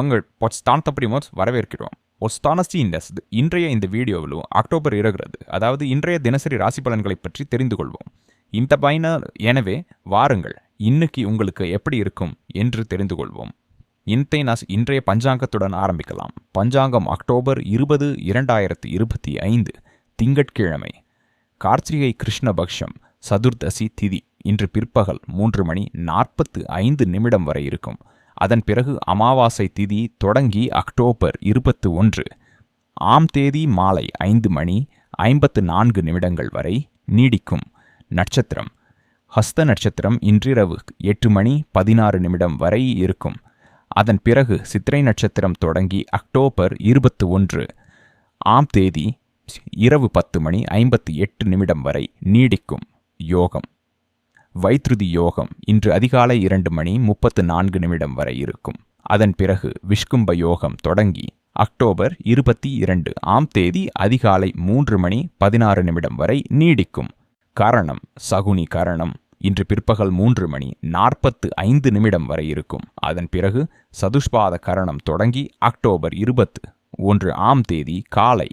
உங்கள் பொஸ்தான் தப்படிமோஸ் வரவேற்கிறோம் ஒஸ்தானஸ்டி இண்டஸ் இன்றைய இந்த வீடியோவிலும் அக்டோபர் இருக்கிறது அதாவது இன்றைய தினசரி ராசி பலன்களை பற்றி தெரிந்து கொள்வோம். இந்த பயன எனவே வாருங்கள் இன்னைக்கு உங்களுக்கு எப்படி இருக்கும் என்று தெரிந்து கொள்வோம். இன்றை நாஸ் இன்றைய பஞ்சாங்கத்துடன் ஆரம்பிக்கலாம். பஞ்சாங்கம் அக்டோபர் இருபது இரண்டாயிரத்து இருபத்தி ஐந்து திங்கட்கிழமை. கார்த்திகை கிருஷ்ணபக்ஷம் சதுர்தசி திதி இன்று பிற்பகல் மூன்று மணி நாற்பத்து ஐந்து நிமிடம் வரை இருக்கும். அதன் பிறகு அமாவாசை திதி தொடங்கி அக்டோபர் இருபத்து ஒன்று. ஆம் தேதி மாலை ஐந்து மணி ஐம்பத்து நான்கு நிமிடங்கள் வரை நீடிக்கும் நட்சத்திரம். ஹஸ்த நட்சத்திரம் இன்றிரவு எட்டு மணி பதினாறு நிமிடம் வரை இருக்கும். அதன் பிறகு சித்திரை நட்சத்திரம் தொடங்கி அக்டோபர் இருபத்து ஒன்று. ஆம் தேதி இரவு பத்து மணி ஐம்பத்தி எட்டு நிமிடம் வரை நீடிக்கும் யோகம். வைத்ருதி யோகம் இன்று அதிகாலை இரண்டு மணி முப்பத்து நான்கு நிமிடம் வரை இருக்கும். அதன் பிறகு விஷ்கும்ப யோகம் தொடங்கி அக்டோபர் இருபத்தி இரண்டு ஆம் தேதி அதிகாலை மூன்று மணி பதினாறு நிமிடம் வரை நீடிக்கும். கரணம் சகுனி கரணம் இன்று பிற்பகல் மூன்று மணி நாற்பத்து ஐந்து நிமிடம் வரை இருக்கும். அதன் பிறகு சதுஷ்பாத கரணம் தொடங்கி அக்டோபர் இருபத்து ஒன்று ஆம் தேதி காலை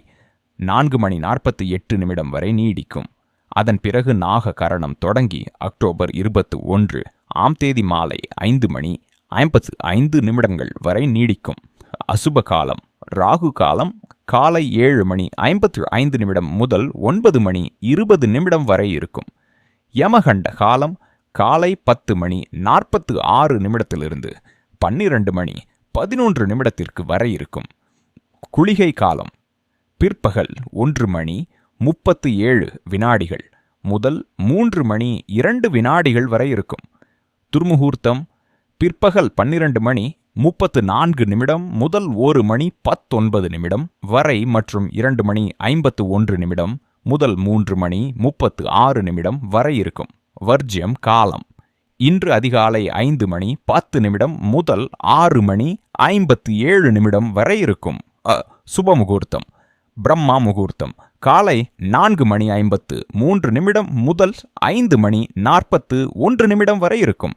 நான்கு மணி நாற்பத்தி எட்டு நிமிடம் வரை நீடிக்கும். அதன் பிறகு நாக கரணம் தொடங்கி அக்டோபர் இருபத்து ஒன்று ஆம் தேதி மாலை ஐந்து மணி ஐம்பத்து ஐந்து நிமிடங்கள் வரை நீடிக்கும். அசுப காலம் ராகு காலம் காலை ஏழு மணி ஐம்பத்து ஐந்து நிமிடம் முதல் ஒன்பது மணி இருபது நிமிடம் வரை இருக்கும். யமகண்ட காலம் காலை பத்து மணி நாற்பத்து ஆறு நிமிடத்திலிருந்து பன்னிரண்டு மணி பதினொன்று நிமிடத்திற்கு வரை இருக்கும். குளிகை காலம் பிற்பகல் ஒன்று மணி முப்பத்து ஏழு வினாடிகள். முதல் மூன்று மணி இரண்டு வினாடிகள் வரை இருக்கும். துர்முகூர்த்தம் பிற்பகல் பன்னிரண்டு மணி முப்பத்து நான்கு நிமிடம் முதல் ஒரு மணி பத்தொன்பது நிமிடம் வரை மற்றும் இரண்டு மணி ஐம்பத்து ஒன்று நிமிடம் முதல் மூன்று மணி முப்பத்து ஆறு நிமிடம் வரை இருக்கும். வர்ஜ்யம் காலம். இன்று அதிகாலை ஐந்து மணி பத்து நிமிடம் முதல் ஆறு மணி ஐம்பத்து ஏழு நிமிடம் வரை இருக்கும். அ, சுப முகூர்த்தம் பிரம்மா முகூர்த்தம். காலை நான்கு மணி ஐம்பத்து மூன்று நிமிடம் முதல் ஐந்து மணி நாற்பத்து ஒன்று நிமிடம் வரை இருக்கும்.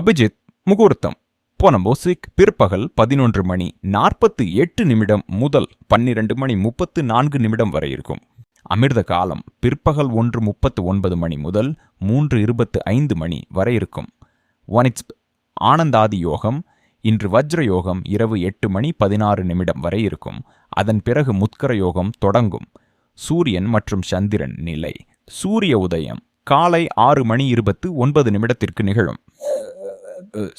அபிஜித் முகூர்த்தம். பொனம்போசிக் பிற்பகல் பதினொன்று மணி நாற்பத்து எட்டு நிமிடம் முதல் பன்னிரண்டு மணி முப்பத்து நான்கு நிமிடம் வரை இருக்கும். அமிர்த காலம் பிற்பகல் ஒன்று முப்பத்து ஒன்பது மணி முதல் மூன்று இருபத்து ஐந்து மணி வரை இருக்கும். ஒனிட்ஸ் ஆனந்தாதி யோகம். இன்று வஜ்ர யோகம் இரவு எட்டு மணி பதினாறு நிமிடம் வரை இருக்கும். அதன் பிறகு முத்கர யோகம் தொடங்கும். சூரியன் மற்றும் சந்திரன் நிலை. சூரிய உதயம் காலை ஆறு மணி இருபத்து ஒன்பது நிமிடத்திற்கு நிகழும்.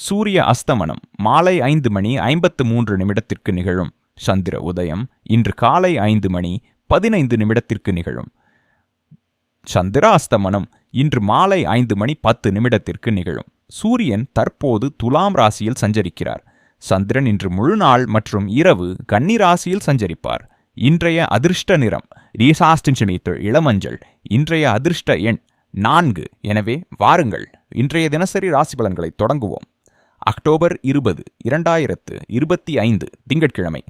சூரிய அஸ்தமனம் மாலை ஐந்து மணி ஐம்பத்து மூன்று நிமிடத்திற்கு நிகழும். சந்திர உதயம் இன்று காலை ஐந்து மணி பதினைந்து நிமிடத்திற்கு நிகழும். சந்திர அஸ்தமனம் இன்று மாலை ஐந்து மணி பத்து நிமிடத்திற்கு நிகழும். சூரியன் தற்போது துலாம் ராசியில் சஞ்சரிக்கிறார். சந்திரன் இன்று முழு நாள் மற்றும் இரவு கன்னி ராசியில் சஞ்சரிப்பார். இன்றைய அதிர்ஷ்ட நிறம் ரீசாஸ்டின்ஷனித்து இளமஞ்சள். இன்றைய அதிர்ஷ்ட எண் நான்கு. எனவே வாருங்கள் இன்றைய தினசரி ராசி பலன்களை தொடங்குவோம். அக்டோபர் இருபது இரண்டாயிரத்து இருபத்தி ஐந்து திங்கட்கிழமை.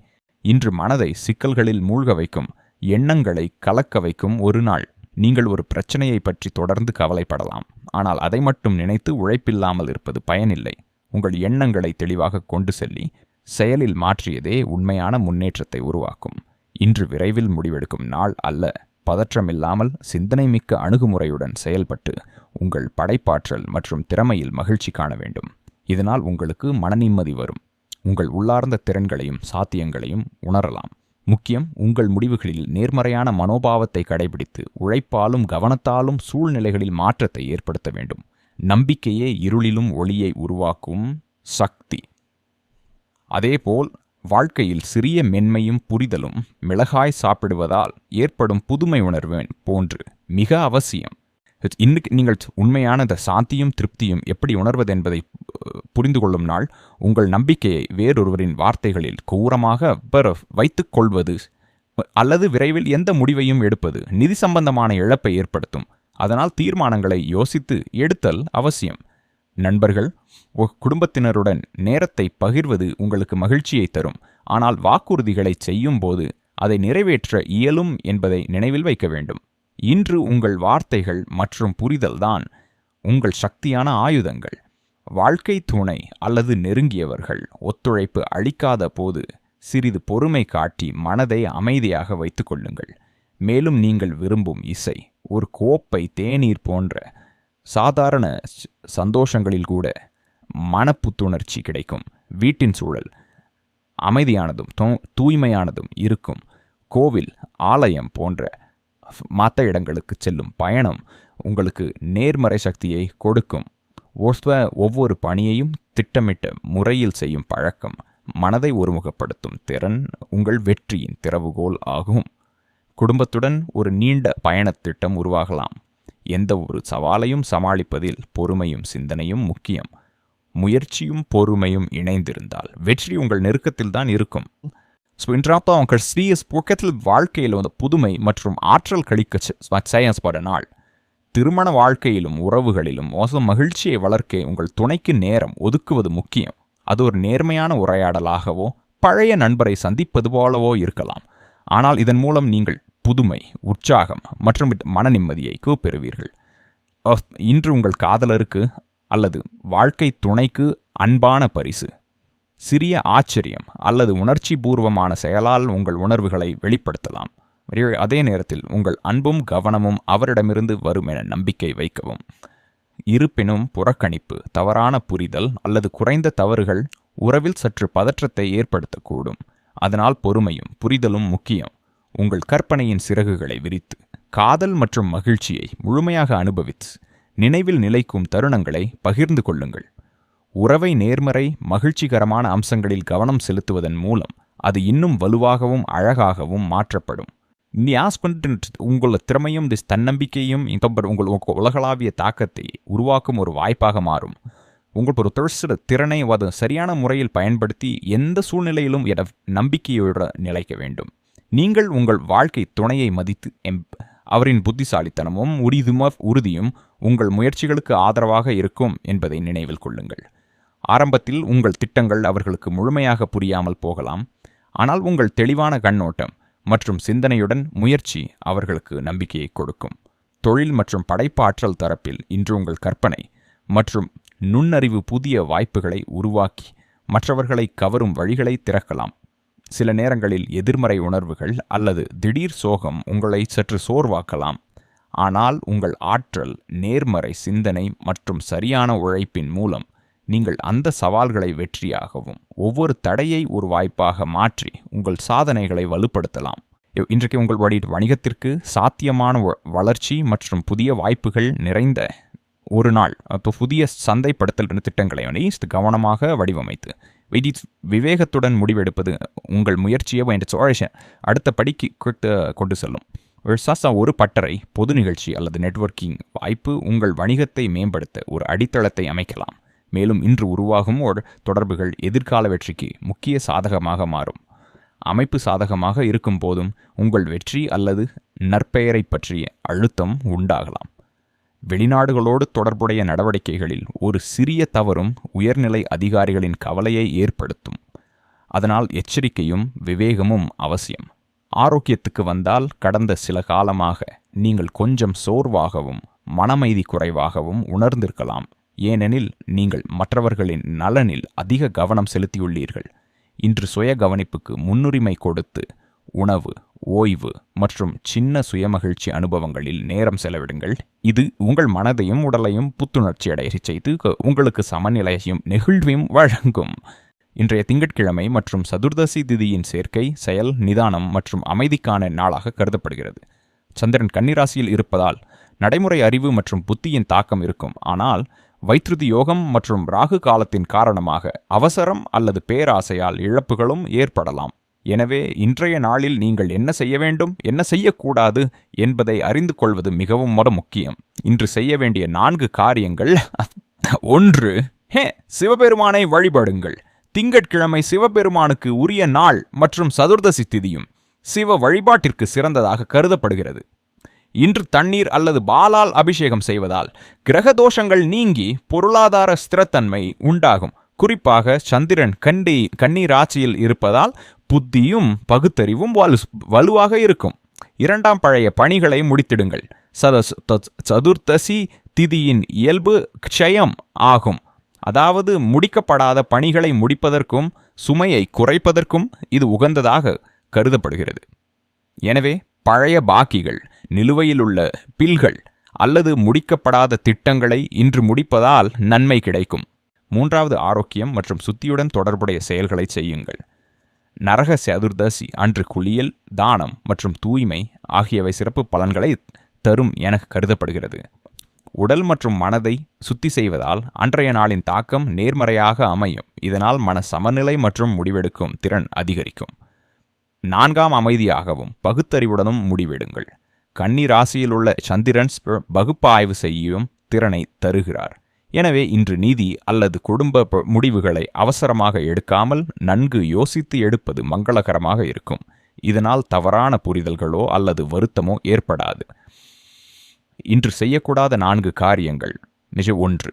இன்று மனதை சிக்கல்களில் மூழ்க வைக்கும் எண்ணங்களை கலக்க வைக்கும் ஒரு நாள். நீங்கள் ஒரு பிரச்சனையை பற்றி தொடர்ந்து கவலைப்படலாம். ஆனால் அதை மட்டும் நினைத்து உழைப்பில்லாமல் இருப்பது பயனில்லை. உங்கள் எண்ணங்களை தெளிவாக கொண்டு செல்லி செயலில் மாற்றியதே உண்மையான முன்னேற்றத்தை உருவாக்கும். இன்று விரைவில் முடிவெடுக்கும் நாள் அல்ல. பதற்றமில்லாமல் சிந்தனை மிக்க அணுகுமுறையுடன் செயல்பட்டு உங்கள் படைப்பாற்றல் மற்றும் திறமையில் மகிழ்ச்சி காண வேண்டும். இதனால் உங்களுக்கு மனநிம்மதி வரும். உங்கள் உள்ளார்ந்த திறன்களையும் சாத்தியங்களையும் உணரலாம். முக்கியம் உங்கள் முடிவுகளில் நேர்மறையான மனோபாவத்தை கடைபிடித்து உழைப்பாலும் கவனத்தாலும் சூழ்நிலைகளில் மாற்றத்தை ஏற்படுத்த வேண்டும். நம்பிக்கையே இருளிலும் ஒளியை உருவாக்கும் சக்தி. அதேபோல் வாழ்க்கையில் சிறிய மென்மையும் புரிதலும் மிளகாய் சாப்பிடுவதால் ஏற்படும் புதுமை உணர்வு போன்று மிக அவசியம். இன்னைக்கு நீங்கள் உண்மையான இந்த சாந்தியும் திருப்தியும் எப்படி உணர்வது என்பதை புரிந்து கொள்ளும் நாள் உங்கள் நம்பிக்கையை வேறொருவரின் வார்த்தைகளில் கூரமாக வைத்துக் கொள்வது அல்லது விரைவில் எந்த முடிவையும் எடுப்பது நிதி சம்பந்தமான இழப்பை ஏற்படுத்தும். அதனால் தீர்மானங்களை யோசித்து எடுத்தல் அவசியம். நண்பர்கள் குடும்பத்தினருடன் நேரத்தை பகிர்வது உங்களுக்கு மகிழ்ச்சியை தரும். ஆனால் வாக்குறுதிகளை செய்யும் போது அதை நிறைவேற்ற இயலும் என்பதை நினைவில் வைக்க வேண்டும். இன்று உங்கள் வார்த்தைகள் மற்றும் புரிதல்தான் உங்கள் சக்தியான ஆயுதங்கள். வாழ்க்கை துணை அல்லது நெருங்கியவர்கள் ஒத்துழைப்பு அளிக்காத போது சிறிது பொறுமை காட்டி மனதை அமைதியாக வைத்துக்கொள்ளுங்கள் மேலும் நீங்கள் விரும்பும் இசை ஒரு கோப்பை தேநீர் போன்ற சாதாரண சந்தோஷங்களில் கூட மனப்புத்துணர்ச்சி கிடைக்கும். வீட்டின் சூழல் அமைதியானதும் தூ- தூய்மையானதும் இருக்கும். கோவில் ஆலயம் போன்ற மற்ற இடங்களுக்கு செல்லும் பயணம் உங்களுக்கு நேர்மறை சக்தியை கொடுக்கும். ஒவ்வொரு பணியையும் திட்டமிட்ட முறையில் செய்யும் பழக்கம் மனதை ஒருமுகப்படுத்தும் திறன் உங்கள் வெற்றியின் திறவுகோல் ஆகும். குடும்பத்துடன் ஒரு நீண்ட பயணத் திட்டம் உருவாகலாம். எந்த ஒரு சவாலையும் சமாளிப்பதில் பொறுமையும் சிந்தனையும் முக்கியம். முயற்சியும் பொறுமையும் இணைந்திருந்தால் வெற்றி உங்கள் நெருக்கத்தில் தான் இருக்கும். ஸோ உங்கள் ஸ்ரீயஸ் போக்கத்தில் வாழ்க்கையில் வந்த புதுமை மற்றும் ஆற்றல் கழிக்க செய்யப்பட நாள். திருமண வாழ்க்கையிலும் உறவுகளிலும் மோசம் மகிழ்ச்சியை வளர்க்க உங்கள் துணைக்கு நேரம் ஒதுக்குவது முக்கியம். அது ஒரு நேர்மையான உரையாடலாகவோ பழைய நண்பரை சந்திப்பது போலவோ இருக்கலாம். ஆனால் இதன் மூலம் நீங்கள் புதுமை உற்சாகம் மற்றும் மன நிம்மதியை பெறுவீர்கள் இன்று உங்கள் காதலருக்கு அல்லது வாழ்க்கை துணைக்கு அன்பான பரிசு. சிறிய ஆச்சரியம் அல்லது உணர்ச்சி பூர்வமான செயலால் உங்கள் உணர்வுகளை வெளிப்படுத்தலாம். அதே நேரத்தில் உங்கள் அன்பும் கவனமும் அவரிடமிருந்து வரும் என நம்பிக்கை வைக்கவும். இருப்பினும் புறக்கணிப்பு தவறான புரிதல் அல்லது குறைந்த தவறுகள் உறவில் சற்று பதற்றத்தை ஏற்படுத்தக்கூடும். அதனால் பொறுமையும் புரிதலும் முக்கியம். உங்கள் கற்பனையின் சிறகுகளை விரித்து காதல் மற்றும் மகிழ்ச்சியை முழுமையாக அனுபவித்து நினைவில் நிலைக்கும் தருணங்களை பகிர்ந்து கொள்ளுங்கள். உறவை நேர்மறை மகிழ்ச்சிகரமான அம்சங்களில் கவனம் செலுத்துவதன் மூலம் அது இன்னும் வலுவாகவும் அழகாகவும் மாற்றப்படும். நீ ஆஸ் பண்ணிட்டு உங்களோட திறமையும் திஸ் தன்னம்பிக்கையும் இந்த உங்கள் உலகளாவிய தாக்கத்தை உருவாக்கும் ஒரு வாய்ப்பாக மாறும். உங்கள் ஒரு தொழிற்சிற திறனை அது சரியான முறையில் பயன்படுத்தி எந்த சூழ்நிலையிலும் என நம்பிக்கையோடு நிலைக்க வேண்டும். நீங்கள் உங்கள் வாழ்க்கை துணையை மதித்து எம் அவரின் புத்திசாலித்தனமும் உரிதும உறுதியும் உங்கள் முயற்சிகளுக்கு ஆதரவாக இருக்கும் என்பதை நினைவில் கொள்ளுங்கள். ஆரம்பத்தில் உங்கள் திட்டங்கள் அவர்களுக்கு முழுமையாக புரியாமல் போகலாம். ஆனால் உங்கள் தெளிவான கண்ணோட்டம் மற்றும் சிந்தனையுடன் முயற்சி அவர்களுக்கு நம்பிக்கையை கொடுக்கும். தொழில் மற்றும் படைப்பாற்றல் தரப்பில் இன்று உங்கள் கற்பனை மற்றும் நுண்ணறிவு புதிய வாய்ப்புகளை உருவாக்கி மற்றவர்களை கவரும் வழிகளை திறக்கலாம். சில நேரங்களில் எதிர்மறை உணர்வுகள் அல்லது திடீர் சோகம் உங்களை சற்று சோர்வாக்கலாம். ஆனால் உங்கள் ஆற்றல் நேர்மறை சிந்தனை மற்றும் சரியான உழைப்பின் மூலம் நீங்கள் அந்த சவால்களை வெற்றியாகவும் ஒவ்வொரு தடையை ஒரு வாய்ப்பாக மாற்றி உங்கள் சாதனைகளை வலுப்படுத்தலாம். இன்றைக்கு உங்கள் வழி வணிகத்திற்கு சாத்தியமான வ- வளர்ச்சி மற்றும் புதிய வாய்ப்புகள் நிறைந்த ஒரு நாள். அப்போ புதிய சந்தைப்படுத்தல் திட்டங்களை வந்து கவனமாக வடிவமைத்து விதி விவேகத்துடன் முடிவெடுப்பது உங்கள் முயற்சியை என்ற சோழ அடுத்த படிக்கு கொண்டு- கொண்டு செல்லும். சாசா ஒரு பட்டறை பொது நிகழ்ச்சி அல்லது நெட்வொர்க்கிங் வாய்ப்பு உங்கள் வணிகத்தை மேம்படுத்த ஒரு அடித்தளத்தை அமைக்கலாம். மேலும் இன்று உருவாகும் ஒரு தொடர்புகள் எதிர்கால வெற்றிக்கு முக்கிய சாதகமாக மாறும். அமைப்பு சாதகமாக இருக்கும் போதும் உங்கள் வெற்றி அல்லது நற்பெயரை பற்றிய அழுத்தம் உண்டாகலாம். வெளிநாடுகளோடு தொடர்புடைய நடவடிக்கைகளில் ஒரு சிறிய தவறும் உயர்நிலை அதிகாரிகளின் கவலையை ஏற்படுத்தும். அதனால் எச்சரிக்கையும் விவேகமும் அவசியம். ஆரோக்கியத்துக்கு வந்தால் கடந்த சில காலமாக நீங்கள் கொஞ்சம் சோர்வாகவும் மனமைதி குறைவாகவும் உணர்ந்திருக்கலாம். ஏனெனில் நீங்கள் மற்றவர்களின் நலனில் அதிக கவனம் செலுத்தியுள்ளீர்கள். இன்று சுய கவனிப்புக்கு முன்னுரிமை கொடுத்து உணவு ஓய்வு மற்றும் சின்ன சுயமகிழ்ச்சி அனுபவங்களில் நேரம் செலவிடுங்கள். இது உங்கள் மனதையும் உடலையும் புத்துணர்ச்சி அடைய செய்து உங்களுக்கு சமநிலையையும் நெகிழ்வையும் வழங்கும். இன்றைய திங்கட்கிழமை மற்றும் சதுர்தசி திதியின் சேர்க்கை செயல் நிதானம் மற்றும் அமைதிக்கான நாளாக கருதப்படுகிறது. சந்திரன் கன்னிராசியில் இருப்பதால் நடைமுறை அறிவு மற்றும் புத்தியின் தாக்கம் இருக்கும். ஆனால் வைத்ருதி யோகம் மற்றும் ராகு காலத்தின் காரணமாக அவசரம் அல்லது பேராசையால் இழப்புகளும் ஏற்படலாம். எனவே இன்றைய நாளில் நீங்கள் என்ன செய்ய வேண்டும் என்ன செய்யக்கூடாது என்பதை அறிந்து கொள்வது மிகவும் முட முக்கியம். இன்று செய்ய வேண்டிய நான்கு காரியங்கள். ஒன்று ஹே சிவபெருமானை வழிபடுங்கள். திங்கட்கிழமை சிவபெருமானுக்கு உரிய நாள் மற்றும் சதுர்தசி திதியும் சிவ வழிபாட்டிற்கு சிறந்ததாக கருதப்படுகிறது. இன்று தண்ணீர் அல்லது பாலால் அபிஷேகம் செய்வதால் கிரக தோஷங்கள் நீங்கி பொருளாதார ஸ்திரத்தன்மை உண்டாகும். குறிப்பாக சந்திரன் கண்டி கண்ணீர் ஆட்சியில் இருப்பதால் புத்தியும் பகுத்தறிவும் வலு வலுவாக இருக்கும். இரண்டாம் பழைய பணிகளை முடித்திடுங்கள். சத சதுர்த்தசி திதியின் இயல்பு க்ஷயம் ஆகும். அதாவது முடிக்கப்படாத பணிகளை முடிப்பதற்கும் சுமையை குறைப்பதற்கும் இது உகந்ததாக கருதப்படுகிறது. எனவே பழைய பாக்கிகள் நிலுவையில் உள்ள பில்கள் அல்லது முடிக்கப்படாத திட்டங்களை இன்று முடிப்பதால் நன்மை கிடைக்கும். மூன்றாவது ஆரோக்கியம் மற்றும் சுத்தியுடன் தொடர்புடைய செயல்களை செய்யுங்கள். நரக சதுர்தசி அன்று குளியல் தானம் மற்றும் தூய்மை ஆகியவை சிறப்பு பலன்களை தரும் என கருதப்படுகிறது. உடல் மற்றும் மனதை சுத்தி செய்வதால் அன்றைய நாளின் தாக்கம் நேர்மறையாக அமையும். இதனால் மன சமநிலை மற்றும் முடிவெடுக்கும் திறன் அதிகரிக்கும். நான்காம் அமைதியாகவும் பகுத்தறிவுடனும் முடிவெடுங்கள். கன்னி ராசியில் உள்ள சந்திரன்ஸ் பகுப்பாய்வு செய்யும் திறனை தருகிறார். எனவே இன்று நீதி அல்லது குடும்ப முடிவுகளை அவசரமாக எடுக்காமல் நன்கு யோசித்து எடுப்பது மங்களகரமாக இருக்கும். இதனால் தவறான புரிதல்களோ அல்லது வருத்தமோ ஏற்படாது. இன்று செய்யக்கூடாத நான்கு காரியங்கள். நிஜ ஒன்று.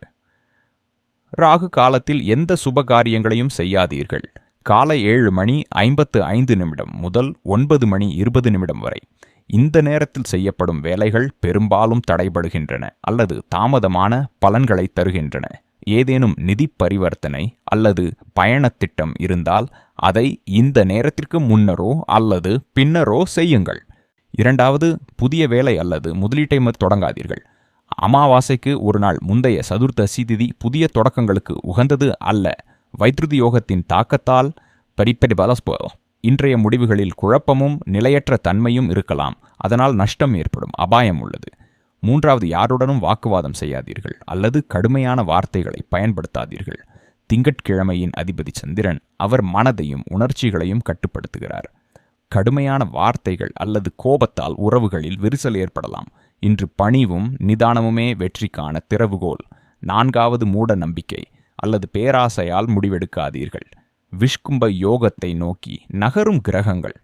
ராகு காலத்தில் எந்த சுப காரியங்களையும் செய்யாதீர்கள். காலை ஏழு மணி ஐம்பத்து ஐந்து நிமிடம் முதல் ஒன்பது மணி இருபது நிமிடம் வரை. இந்த நேரத்தில் செய்யப்படும் வேலைகள் பெரும்பாலும் தடைபடுகின்றன அல்லது தாமதமான பலன்களை தருகின்றன. ஏதேனும் நிதி பரிவர்த்தனை அல்லது பயணத்திட்டம் இருந்தால் அதை இந்த நேரத்திற்கு முன்னரோ அல்லது பின்னரோ செய்யுங்கள். இரண்டாவது புதிய வேலை அல்லது முதலீட்டை தொடங்காதீர்கள். அமாவாசைக்கு ஒரு நாள் முந்தைய சதுர்த்தசி திதி புதிய தொடக்கங்களுக்கு உகந்தது அல்ல. வைத்ருதி யோகத்தின் தாக்கத்தால் பரிப்பரி பலஸ்போ இன்றைய முடிவுகளில் குழப்பமும் நிலையற்ற தன்மையும் இருக்கலாம். அதனால் நஷ்டம் ஏற்படும் அபாயம் உள்ளது. மூன்றாவது யாருடனும் வாக்குவாதம் செய்யாதீர்கள் அல்லது கடுமையான வார்த்தைகளை பயன்படுத்தாதீர்கள். திங்கட்கிழமையின் அதிபதி சந்திரன் அவர் மனதையும் உணர்ச்சிகளையும் கட்டுப்படுத்துகிறார். கடுமையான வார்த்தைகள் அல்லது கோபத்தால் உறவுகளில் விரிசல் ஏற்படலாம். இன்று பணிவும் நிதானமுமே வெற்றிக்கான திறவுகோல். நான்காவது மூட நம்பிக்கை அல்லது பேராசையால் முடிவெடுக்காதீர்கள். விஷ்கும்ப யோகத்தை நோக்கி நகரும் கிரகங்கள்.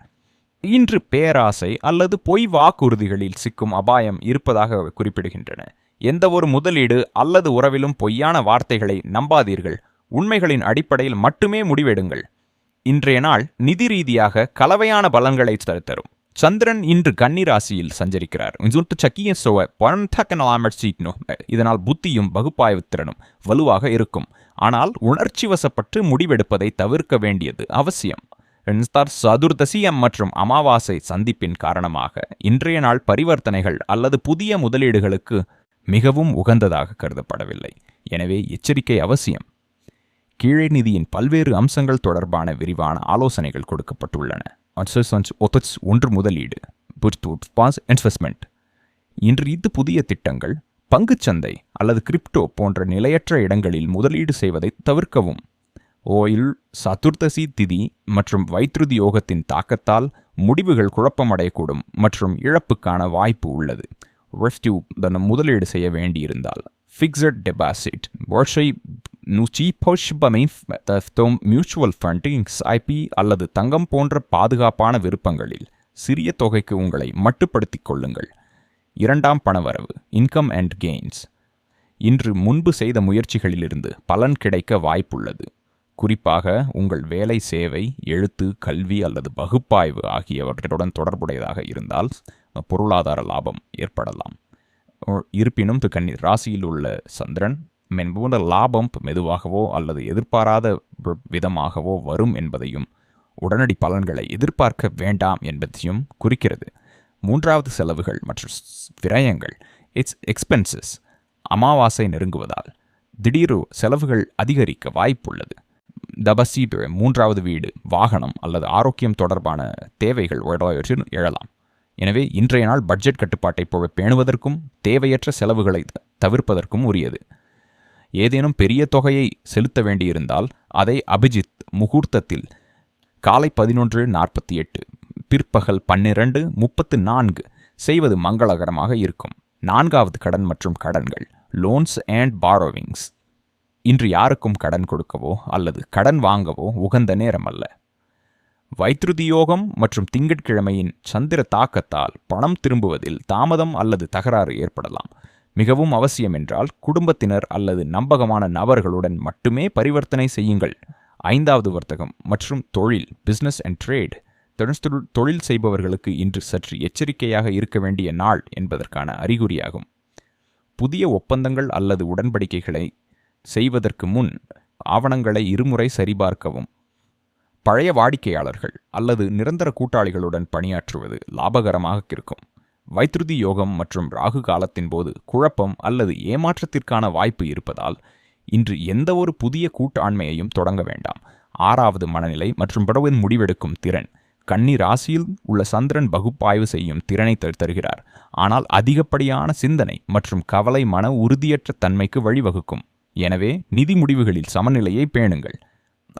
இன்று பேராசை அல்லது பொய் வாக்குறுதிகளில் சிக்கும் அபாயம் இருப்பதாக குறிப்பிடுகின்றன. எந்த ஒரு முதலீடு அல்லது உறவிலும் பொய்யான வார்த்தைகளை நம்பாதீர்கள். உண்மைகளின் அடிப்படையில் மட்டுமே முடிவெடுங்கள். இன்றைய நாள் நிதி ரீதியாக கலவையான பலன்களை தரும் சந்திரன் இன்று கன்னி ராசியில் சஞ்சரிக்கிறார். சக்கிய சோவ இதனால் புத்தியும் பகுப்பாய்வு திறனும் வலுவாக இருக்கும். ஆனால் உணர்ச்சி வசப்பட்டு முடிவெடுப்பதை தவிர்க்க வேண்டியது அவசியம். இன்ஸ்தார் சதுர்தசியம் மற்றும் அமாவாசை சந்திப்பின் காரணமாக இன்றைய நாள் பரிவர்த்தனைகள் அல்லது புதிய முதலீடுகளுக்கு மிகவும் உகந்ததாக கருதப்படவில்லை. எனவே எச்சரிக்கை அவசியம். கீழே நிதியின் பல்வேறு அம்சங்கள் தொடர்பான விரிவான ஆலோசனைகள் கொடுக்கப்பட்டுள்ளன. ஒன்று முதலீடு இன்வெஸ்ட்மெண்ட் இன்று இது புதிய திட்டங்கள். பங்குச்சந்தை அல்லது கிரிப்டோ போன்ற நிலையற்ற இடங்களில் முதலீடு செய்வதை தவிர்க்கவும். ஓயில் சதுர்தசி திதி மற்றும் வைத்ருதி யோகத்தின் தாக்கத்தால் முடிவுகள் குழப்பமடையக்கூடும் மற்றும் இழப்புக்கான வாய்ப்பு உள்ளது. ரெஃப்டியூ தன் முதலீடு செய்ய வேண்டியிருந்தால். ஃபிக்ஸட் டெபாசிட் வருஷை நூற்றி பௌஷ்பமை தம் மியூச்சுவல் ஃபண்டிங்ஸ் ஐபி அல்லது தங்கம் போன்ற பாதுகாப்பான விருப்பங்களில் சிறிய தொகைக்கு உங்களை மட்டுப்படுத்திக் கொள்ளுங்கள். இரண்டாம் பணவரவு இன்கம் அண்ட் கெயின்ஸ் இன்று முன்பு செய்த முயற்சிகளிலிருந்து பலன் கிடைக்க வாய்ப்புள்ளது. குறிப்பாக உங்கள் வேலை சேவை எழுத்து கல்வி அல்லது பகுப்பாய்வு ஆகியவற்றுடன் தொடர்புடையதாக இருந்தால் பொருளாதார லாபம் ஏற்படலாம். இருப்பினும் து கன்னி ராசியில் உள்ள சந்திரன் மென்போன்ற லாபம் மெதுவாகவோ அல்லது எதிர்பாராத விதமாகவோ வரும் என்பதையும் உடனடி பலன்களை எதிர்பார்க்க வேண்டாம் என்பதையும் குறிக்கிறது. மூன்றாவது செலவுகள் மற்றும் விரயங்கள் இட்ஸ் எக்ஸ்பென்சஸ் அமாவாசை நெருங்குவதால் திடீர் செலவுகள் அதிகரிக்க வாய்ப்புள்ளது. தபசி மூன்றாவது வீடு வாகனம் அல்லது ஆரோக்கியம் தொடர்பான தேவைகள் உடையவற்றில் எழலாம். எனவே இன்றைய நாள் பட்ஜெட் கட்டுப்பாட்டை போ- பேணுவதற்கும் தேவையற்ற செலவுகளை தவிர்ப்பதற்கும் உரியது. ஏதேனும் பெரிய தொகையை செலுத்த வேண்டியிருந்தால் அதை அபிஜித் முகூர்த்தத்தில் காலை பதினொன்று நாற்பத்தி எட்டு பிற்பகல் பன்னிரண்டு முப்பத்து நான்கு செய்வது மங்களகரமாக இருக்கும். நான்காவது கடன் மற்றும் கடன்கள் லோன்ஸ் அண்ட் பாரோவிங்ஸ் இன்று யாருக்கும் கடன் கொடுக்கவோ அல்லது கடன் வாங்கவோ உகந்த நேரம் அல்ல. வைத்திருதியோகம் மற்றும் திங்கட்கிழமையின் சந்திர தாக்கத்தால் பணம் திரும்புவதில் தாமதம் அல்லது தகராறு ஏற்படலாம். மிகவும் அவசியம் என்றால் குடும்பத்தினர் அல்லது நம்பகமான நபர்களுடன் மட்டுமே பரிவர்த்தனை செய்யுங்கள். ஐந்தாவது வர்த்தகம் மற்றும் தொழில் பிசினஸ் அண்ட் ட்ரேட் தொழில் செய்பவர்களுக்கு இன்று சற்று எச்சரிக்கையாக இருக்க வேண்டிய நாள் என்பதற்கான அறிகுறியாகும். புதிய ஒப்பந்தங்கள் அல்லது உடன்படிக்கைகளை செய்வதற்கு முன் ஆவணங்களை இருமுறை சரிபார்க்கவும். பழைய வாடிக்கையாளர்கள் அல்லது நிரந்தர கூட்டாளிகளுடன் பணியாற்றுவது லாபகரமாக இருக்கும். வைத்ருதி யோகம் மற்றும் ராகு காலத்தின் போது குழப்பம் அல்லது ஏமாற்றத்திற்கான வாய்ப்பு இருப்பதால் இன்று எந்தவொரு புதிய கூட்டாண்மையையும் தொடங்க வேண்டாம். ஆறாவது மனநிலை மற்றும் பிறவின் முடிவெடுக்கும் திறன் கன்னி ராசியில் உள்ள சந்திரன் பகுப்பாய்வு செய்யும் திறனை தருகிறார். ஆனால் அதிகப்படியான சிந்தனை மற்றும் கவலை மன உறுதியற்ற தன்மைக்கு வழிவகுக்கும். எனவே நிதி முடிவுகளில் சமநிலையை பேணுங்கள்.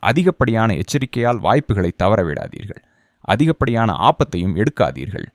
அதிகப்படியான எச்சரிக்கையால் வாய்ப்புகளை தவறவிடாதீர்கள் அதிகப்படியான ஆபத்தையும் எடுக்காதீர்கள்.